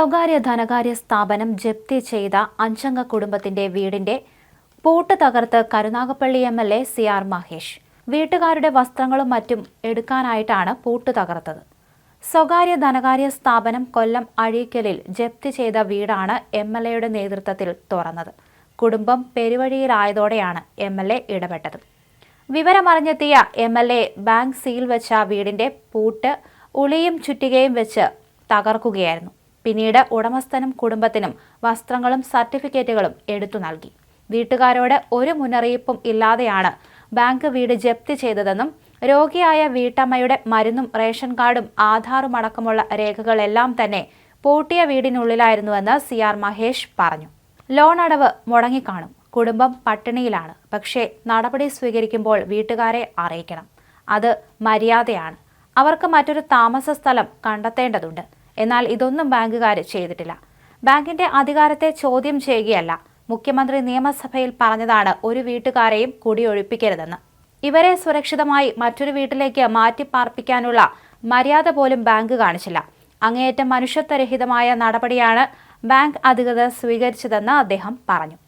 സ്വകാര്യ ധനകാര്യ സ്ഥാപനം ജപ്തി ചെയ്ത അഞ്ചംഗ കുടുംബത്തിന്റെ വീടിന്റെ പൂട്ട് തകർത്ത് Karunagappally M L A C R Mahesh. വീട്ടുകാരുടെ വസ്ത്രങ്ങളും മറ്റും എടുക്കാനായിട്ടാണ് പൂട്ട് തകർത്തത്. സ്വകാര്യ ധനകാര്യ സ്ഥാപനം കൊല്ലം അഴീക്കലിൽ ജപ്തി ചെയ്ത വീടാണ് എം എൽ എയുടെ നേതൃത്വത്തിൽ തുറന്നത്. കുടുംബം പെരുവഴിയിലായതോടെയാണ് എം എൽ എ ഇടപെട്ടത്. വിവരമറിഞ്ഞെത്തിയ M L A bank seal വെച്ച വീടിന്റെ പൂട്ട് ഉളിയും ചുറ്റികയും വെച്ച് തകർക്കുകയായിരുന്നു. പിന്നീട് ഉടമസ്ഥനും കുടുംബത്തിനും വസ്ത്രങ്ങളും സർട്ടിഫിക്കറ്റുകളും എടുത്തു നൽകി. വീട്ടുകാരോട് ഒരു മുന്നറിയിപ്പും ഇല്ലാതെയാണ് ബാങ്ക് വീട് ജപ്തി ചെയ്തതെന്നും രോഗിയായ വീട്ടമ്മയുടെ മരുന്നും റേഷൻ കാർഡും ആധാറും അടക്കമുള്ള രേഖകളെല്ലാം തന്നെ പൂട്ടിയ വീടിനുള്ളിലായിരുന്നുവെന്ന് സി ആർ മഹേഷ് പറഞ്ഞു. ലോൺ അടവ് മുടങ്ങിക്കാണും. കുടുംബം പട്ടിണിയിലാണ്. പക്ഷേ നടപടി സ്വീകരിക്കുമ്പോൾ വീട്ടുകാരെ അറിയിക്കണം. അത് മര്യാദയാണ്. അവർക്ക് മറ്റൊരു താമസ സ്ഥലം കണ്ടെത്തേണ്ടതുണ്ട്. എന്നാൽ ഇതൊന്നും ബാങ്കുകാർ ചെയ്തിട്ടില്ല. ബാങ്കിന്റെ അധികാരത്തെ ചോദ്യം ചെയ്യുകയല്ല. മുഖ്യമന്ത്രി നിയമസഭയിൽ പറഞ്ഞതാണ് ഒരു വീട്ടുകാരെയും കുടിയൊഴിപ്പിക്കരുതെന്ന്. ഇവരെ സുരക്ഷിതമായി മറ്റൊരു വീട്ടിലേക്ക് മാറ്റിപ്പാർപ്പിക്കാനുള്ള മര്യാദ പോലും ബാങ്ക് കാണിച്ചില്ല. അങ്ങേയറ്റം മനുഷ്യത്വരഹിതമായ നടപടിയാണ് ബാങ്ക് അധികൃതർ സ്വീകരിച്ചതെന്ന് അദ്ദേഹം പറഞ്ഞു.